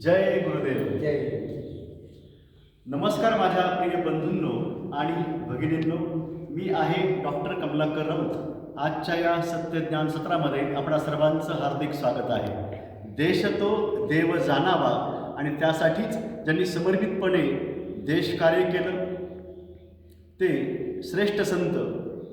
जय गुरुदेव. जय. नमस्कार माझ्या प्रिय बंधूंनो आणि भगिनींनो. मी आहे डॉक्टर कमलाकर राऊत. आजच्या या सत्यज्ञान सत्रामध्ये आपणा सर्वांचं हार्दिक स्वागत आहे. देश तो देव जाणावा आणि त्यासाठीच ज्यांनी समर्पितपणे देशकार्य केलं ते श्रेष्ठ संत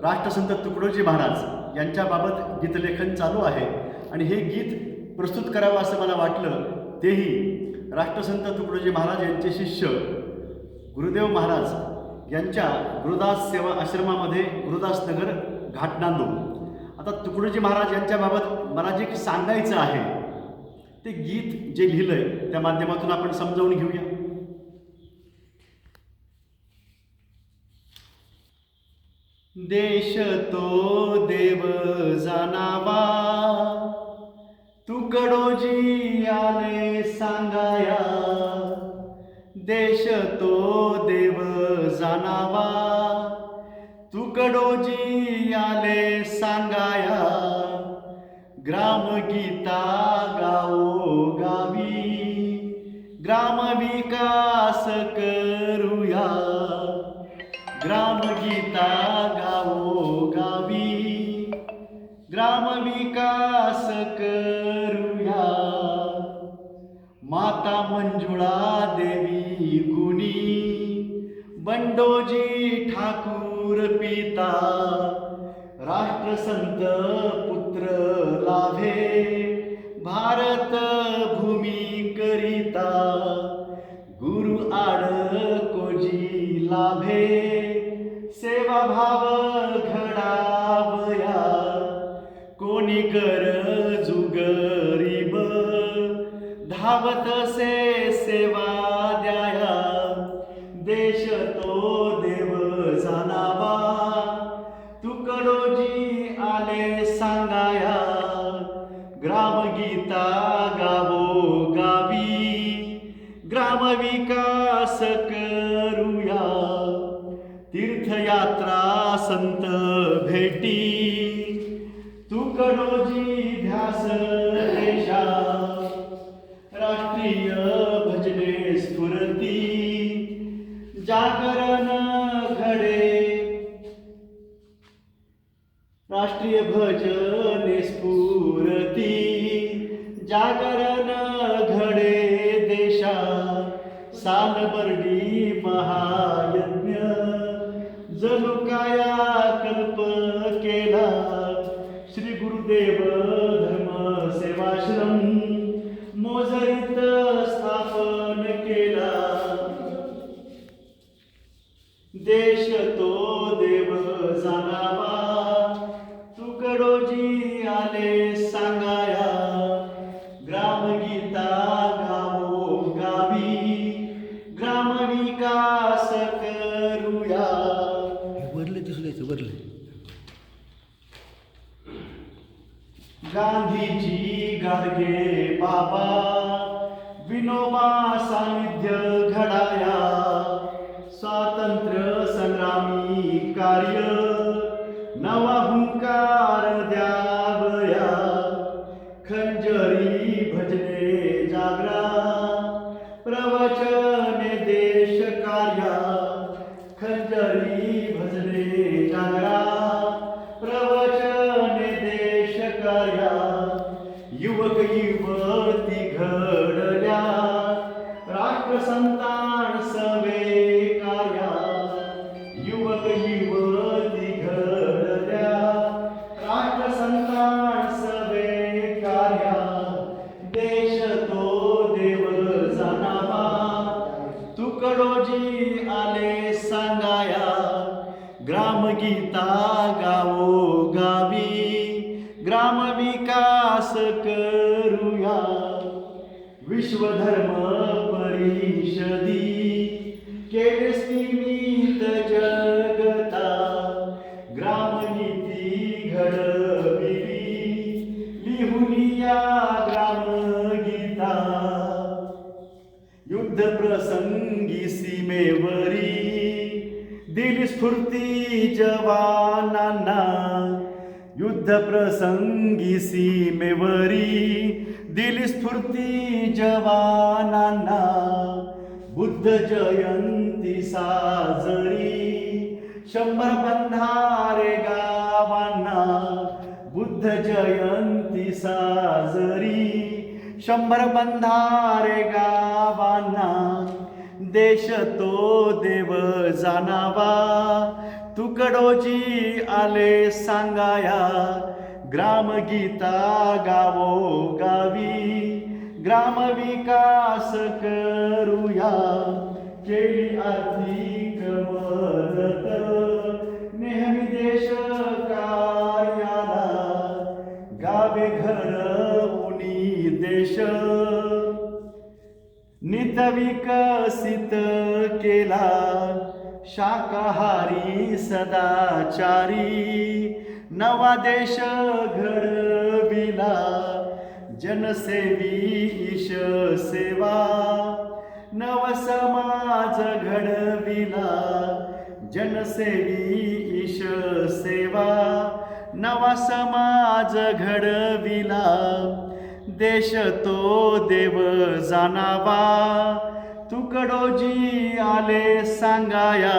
राष्ट्रसंत तुकडोजी महाराज यांच्याबाबत गीतलेखन चालू आहे. आणि हे गीत प्रस्तुत करावं असं मला वाटलं तेही राष्ट्रसंत तुकडोजी महाराज यांचे शिष्य गुरुदेव महाराज यांच्या गुरुदास सेवा आश्रमामध्ये गुरुदास नगर घाटनांदू आता तुकडोजी महाराज यांच्याबाबत मला जे सांगायचं आहे ते गीत जे लिहिलंय त्या माध्यमातून आपण समजावून घेऊया. देश तो देव जाणावा तुकडोजी आले सांगाया देश तो देव जाणावा. तुकडोजी आले सांगाया ग्रामगीता गावो. गावी ग्रामविकास करूया ग्रामगीता गावो गावी. ग्रामविकास कर माता मंजुळा देवी गुणी. बंडोजी ठाकूर पिता राष्ट्रसंत पुत्र लाभे. भारत भूमी करिता गुरु आड कोजी लाभे. सेवा भाव घडावया कोणी कर धावत से सेवा द्याया. देश तो देव जाणावा. तुकडोजी आले सांगाया. ग्रामगीता गावो गावी. ग्रामविकास करूया तीर्थयात्रा संत भेटी. तुकडोजी ध्यास देशा. जागरण घडे देशा सालबर्डी महायज्ञ. जनुकाया कल्प केला श्री गुरुदेव धर्म सेवाश्रम. मोजरीत स्थापन केला. देश तो देव जाणावा. तुकडोजी आले सांगा. गाडगे बाबा विनोबा सानिध्य घडाया स्वातंत्र्य संग्रामी कार्य प्रसंगी सीमेवरी दिली स्फूर्ती जवानांना बुद्ध जयंती साजरी शंभर बंधारे गावांना बुद्ध जयंती साजरी शंभर बंधारे गावांना देश तो देव जाणावा तुकडोजी आले सांगाया ग्रामगीता गावो गावी ग्रामविकास करूया केली आर्थिक मदत नेहमी देश कार्याला गावे घर उनी देश. नित विकसित केला शाकाहारी सदाचारी नवा देश घडविला जनसेवी ईश सेवा नव समाज घडविला जनसेवी ईश सेवा नवा समाज घडविला देश तो देव जाणावा तुकडोजी आले सांगाया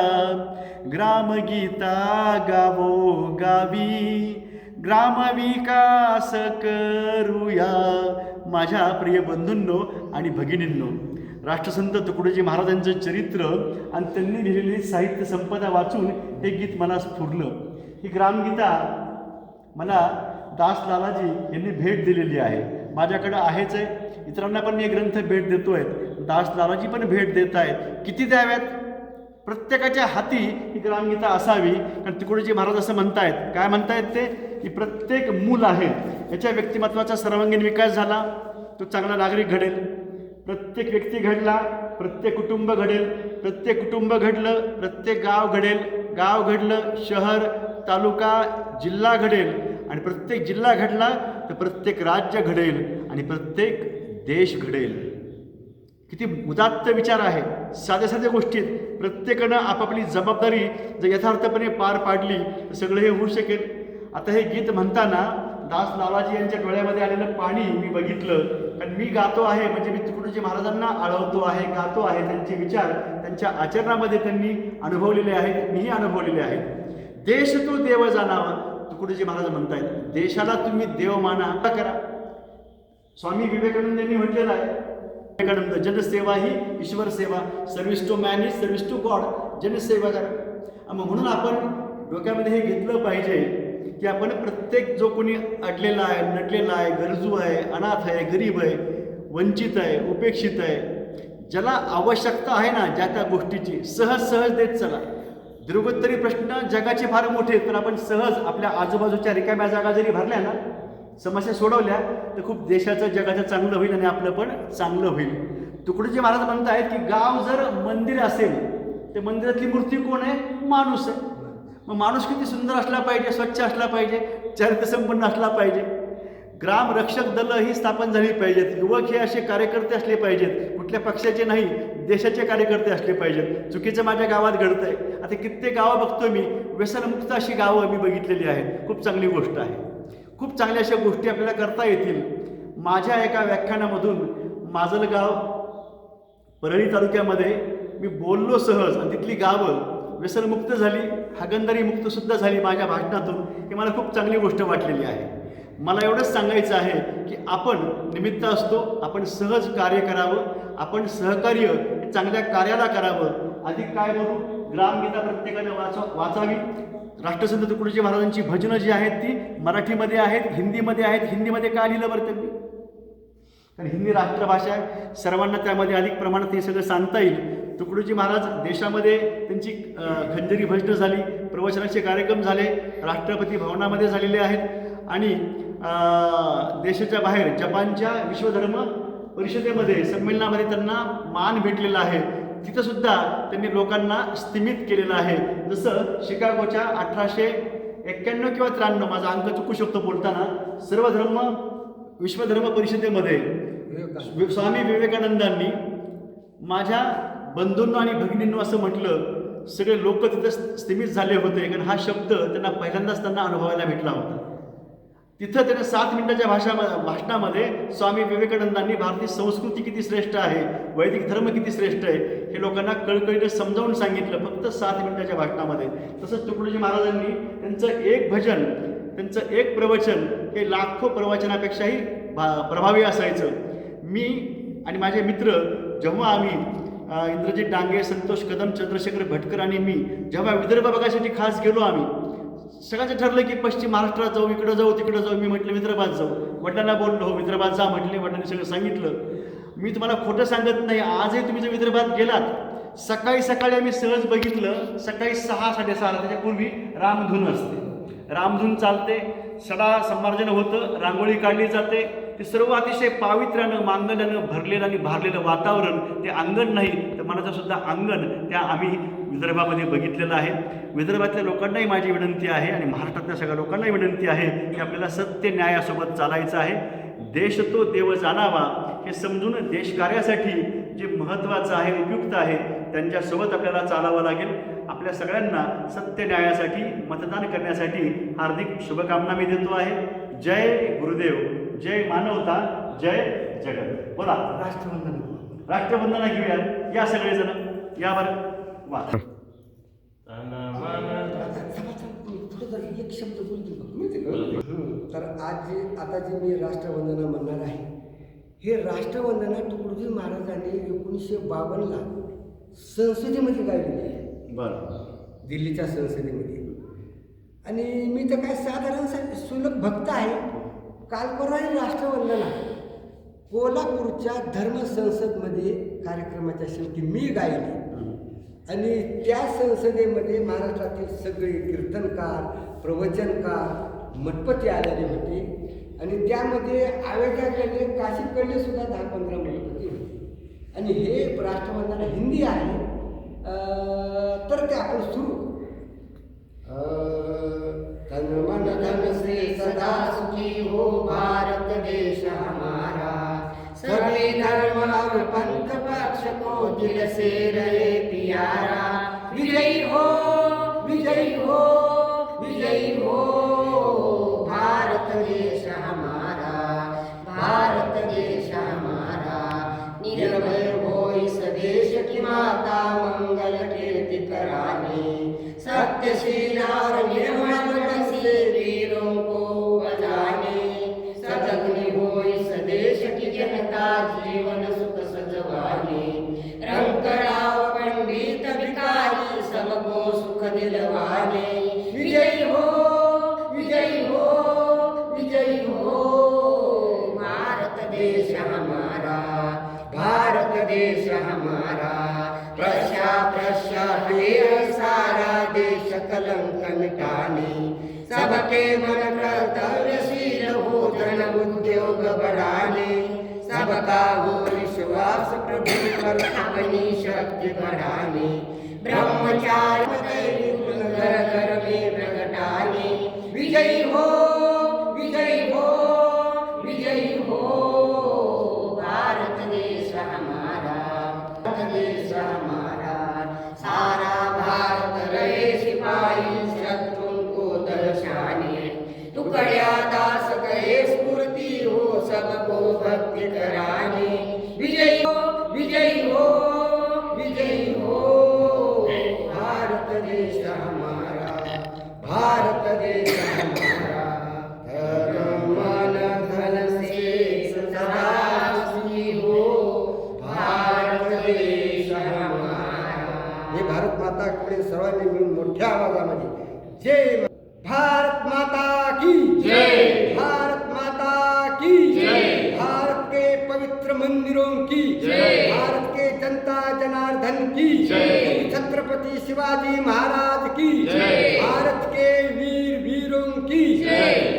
ग्रामगीता गावो गावी ग्रामविकास करूया. माझ्या प्रिय बंधूंनो आणि भगिनींनो राष्ट्रसंत तुकडोजी महाराजांचं चरित्र आणि त्यांनी लिहिलेली साहित्य संपदा वाचून हे गीत मला स्फुरलं. ही ग्रामगीता मला दास लालाजी यांनी भेट दिलेली आहे. माझ्याकडं आहेच आहे. इतरांना पण मी हे ग्रंथ भेट देतो आहे दासदाराची पण भेट देत आहेत किती द्याव्यात? प्रत्येकाच्या हाती ही ग्रामगीता असावी. कारण तुकडोजी महाराज असं म्हणतायत. काय म्हणतायत ते? की प्रत्येक मूल आहे याच्या व्यक्तिमत्वाचा सर्वांगीण विकास झाला तो चांगला नागरिक घडेल. प्रत्येक व्यक्ती घडला प्रत्येक कुटुंब घडेल. प्रत्येक कुटुंब घडलं प्रत्येक गाव घडेल. गाव घडलं शहर तालुका जिल्हा घडेल. आणि प्रत्येक जिल्हा घडला तर प्रत्येक राज्य घडेल. आणि प्रत्येक देश घडेल. किती उदात्त विचार आहे. साध्या साध्या गोष्टीत प्रत्येकानं आपापली जबाबदारी जर यथार्थपणे पार पाडली तर सगळं हे होऊ शकेल. आता हे गीत म्हणताना दास लालाजी यांच्या डोळ्यामध्ये आलेलं पाणी मी बघितलं. कारण मी गातो आहे म्हणजे मी तुकडोजी महाराजांना आळवतो आहे गातो आहे त्यांचे विचार त्यांच्या आचरणामध्ये त्यांनी अनुभवलेले आहेत मीही अनुभवलेले आहेत. देश तो देव जाणावा तुकडोजी महाराज म्हणतायत. देशाला तुम्ही देव माना आता करा. स्वामी विवेकानंद यांनी म्हटलेलं आहे विवेकानंद जनसेवा ही ईश्वर सेवा service to man is service to God जनसेवा करा मग म्हणून आपण डोक्यामध्ये हे घेतलं पाहिजे की आपण प्रत्येक जो कोणी अडलेला आहे नडलेला आहे गरजू आहे अनाथ आहे गरीब आहे वंचित आहे उपेक्षित आहे ज्याला आवश्यकता आहे ना ज्या त्या गोष्टीची सहज सहज देत चला. दीर्घोत्तरी प्रश्न जगाचे फार मोठे आहेत, पण आपण सहज आपल्या आजूबाजूच्या रिकाम्या जागा जरी भरल्या ना समस्या सोडवल्या तर खूप देशाचं जगाचं चांगलं होईल आणि आपलं पण चांगलं होईल. तुकडोजी महाराज म्हणत आहेत की गाव जर मंदिर असेल तर मंदिरातली मूर्ती कोण आहे? माणूस आहे. मग माणूस किती सुंदर असला पाहिजे स्वच्छ असला पाहिजे चरित्रसंपन्न असला पाहिजे. ग्राम रक्षक दल ही स्थापन झाली पाहिजेत युवक हे असे कार्यकर्ते असले पाहिजेत कुठल्या पक्षाचे नाही देशाचे कार्यकर्ते असले पाहिजेत. चुकीचं माझ्या गावात घडतंय. आता कित्येक गावं बघतो मी व्यसनमुक्त अशी गावं मी बघितलेली आहेत. खूप चांगली गोष्ट आहे. खूप चांगल्या अशा गोष्टी आपल्याला करता येतील. माझ्या एका व्याख्यानामधून माजलगाव परळी तालुक्यामध्ये मी बोललो सहज आणि तिथली गावं व्यसनमुक्त झाली हागंदारी मुक्तसुद्धा झाली माझ्या भाषणातून. ही मला खूप चांगली गोष्ट वाटलेली आहे. मला एवढंच सांगायचं आहे की आपण निमित्त असतो आपण सहज कार्य करावं आपण सहकार्य हे चांगल्या कार्याला करावं. अधिक काय करू? ग्रामगीता प्रत्येकाने वाचा वाचावी. राष्ट्रसंत तुकडोजी महाराजांची भजनं जी आहेत ती मराठीमध्ये आहेत हिंदीमध्ये आहेत. हिंदीमध्ये का लिहिलं बरं त्यांनी? कारण हिंदी राष्ट्रभाषा आहे. सर्वांना त्यामध्ये अधिक प्रमाणात हे सगळं सांगता येईल. तुकडोजी महाराज देशामध्ये त्यांची खंजरी भजनं झाली प्रवचनाचे कार्यक्रम झाले राष्ट्रपती भवनामध्ये झालेले आहेत. आणि देशाच्या बाहेर जपानच्या विश्वधर्म परिषदेमध्ये संमेलनामध्ये त्यांना मान भेटलेला आहे. तिथं सुद्धा त्यांनी लोकांना स्थिमित केलेलं आहे. जसं शिकागोच्या अठराशे एक्क्याण्णव किंवा त्र्याण्णव माझा अंक चुकू शकतो बोलताना सर्व धर्म विश्वधर्म परिषदेमध्ये स्वामी विवेकानंदांनी माझ्या बंधूंनो आणि भगिनींनो असं म्हटलं सगळे लोक तिथं स्थिमित झाले होते. कारण हा शब्द त्यांना पहिल्यांदाच त्यांना अनुभवायला भेटला होता. तिथं त्याने सात मिनिटाच्या भाषा भाषणामध्ये स्वामी विवेकानंदांनी भारतीय संस्कृती किती श्रेष्ठ आहे वैदिक धर्म किती श्रेष्ठ आहे हे लोकांना कळकळीने समजावून सांगितलं फक्त सात मिनिटाच्या भाषणामध्ये. तसंच तुकडोजी महाराजांनी त्यांचं एक भजन त्यांचं एक प्रवचन हे लाखो प्रवचनापेक्षाही भा- प्रभावी असायचं. मी आणि माझे मित्र जेव्हा आम्ही इंद्रजीत इंद्रजित डांगे संतोष कदम चंद्रशेखर भटकर आणि मी जेव्हा विदर्भ बघायसाठी खास गेलो आम्ही सगळ्यांचं ठरलं की पश्चिम महाराष्ट्रात जाऊ इकडं जाऊ तिकडं जाऊ मी म्हटलं विदर्भात जाऊ. वडिलांना बोललो हो विदर्भात जा म्हटले वडिलांनी सगळं सांगितलं. मी तुम्हाला खोटं सांगत नाही आजही तुम्ही जर विदर्भात गेलात सकाळी सकाळी आम्ही सहज बघितलं सकाळी सहा साडेसहा त्याच्यापूर्वी रामधून असते. रामधून चालते सडा संमार्जन होतं रांगोळी काढली जाते. ते सर्व अतिशय पावित्र्यानं मांगल्यानं भरलेलं आणि भारलेलं वातावरण ते अंगण नाही तर मनाचं सुद्धा अंगण त्या आम्ही विदर्भामध्ये बघितलेलं आहे. विदर्भातल्या लोकांनाही माझी विनंती आहे आणि महाराष्ट्रातल्या सगळ्या लोकांनाही विनंती आहे की आपल्याला सत्य न्यायासोबत चालायचं आहे. देश तो देव जाणावा हे समजून देशकार्यासाठी जे महत्त्वाचं आहे उपयुक्त आहे त्यांच्यासोबत आपल्याला चालावं लागेल. आपल्या सगळ्यांना सत्य न्यायासाठी मतदान करण्यासाठी हार्दिक शुभकामना मी देतो आहे. जय गुरुदेव जय मानवता जय जगत. बोला. राष्ट्रवंदन राष्ट्रवंदना घेऊया या सगळेजण. या बरं. एक शब्द बोलतो तर आज जे आता जे मी राष्ट्रवंदना म्हणणार आहे हे राष्ट्रवंदना तुकडोजी महाराजांनी एकोणीसशे बावन्नला संसदेमध्ये गायलेली आहे बरं. दिल्लीच्या संसदेमध्ये आणि मी तर काय साधारण सुलभ भक्त आहे काल परवा राष्ट्रवंदना कोल्हापूरच्या धर्म संसदमध्ये कार्यक्रमाच्या शेवटी मी गायली आणि त्या संसदेमध्ये महाराष्ट्रातील सगळे कीर्तनकार प्रवचनकार मठपती आलेले होते. आणि त्यामध्ये आवेगाकडले काशीकडले सुद्धा दहा पंधरा मठपती होते. आणि हे राष्ट्रवंदना हिंदी आहे. तर ते आपण सुरू तन मन धन से सदा सुखी हो भारत देश हमारा. सभी धर्म और पंथ पक्ष को दिल से सुख दिलवाने विजयी हो विजयी हो विजयी हो. भारत देश हमारा भारत देश हमारा प्रशा प्रशा है सारा देश कलंक मिटाने सबके मन कर्तव्यशील हो धन उद्योग बढ़ाने. सबका हो विश्वास प्रभु पर अपनी शक्ति बढ़ाने. ब्रह्मचारी भक्ति कराने। विजयी हो विजयी हो। मंदिरों की. भारत के जनता जनार्दन की. छत्रपति शिवाजी महाराज की. भारत के वीर वीरों की जय.